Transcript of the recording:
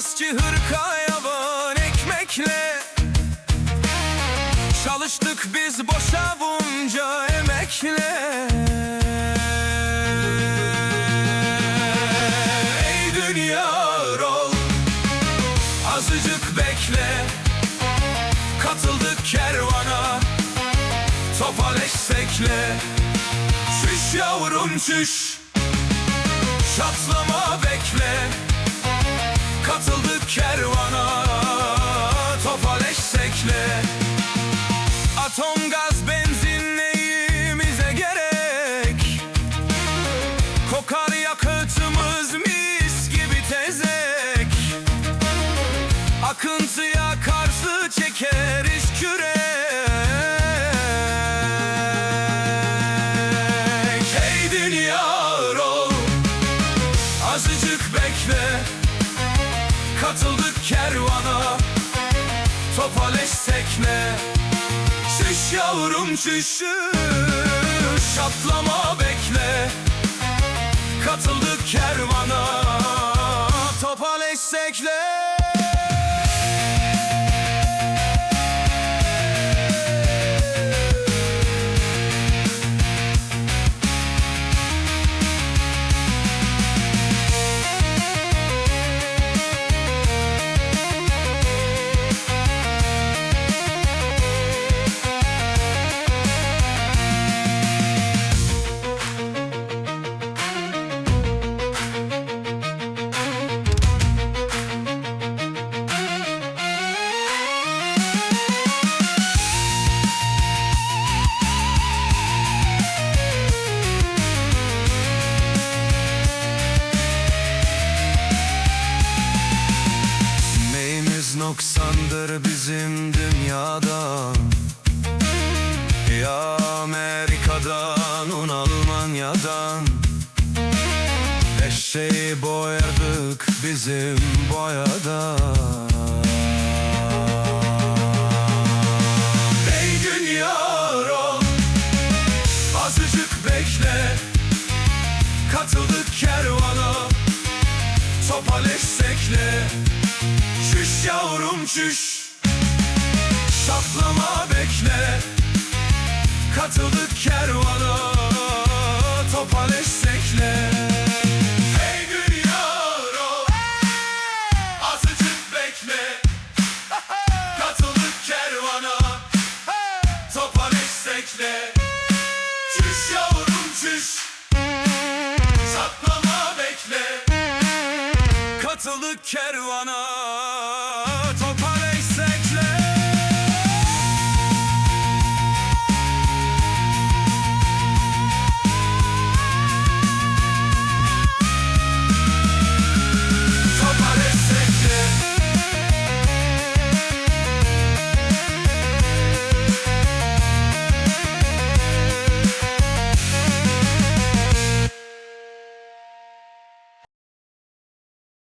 Ki hırka yavan ekmekle. Çalıştık biz boşa bunca emekle. Ey dünya rol Azıcık bekle. Katıldık kervana Topal eşekle. Çüş yavrum çüş Çatlama bekle Katıldık Topal eşekle Şiş yavrum şiş Şatlama bekle. Katıldık kervana noksandır bizim dünyada. Ya Amerika'dan, un Almanya'dan. Eşeği boyadık bizim boyada. Ey dünya rol Azıcık bekle. Katıldık kervana Topal Şüş yavrum şüş Şatlama bekle. Katıldık kervana katılık kervana.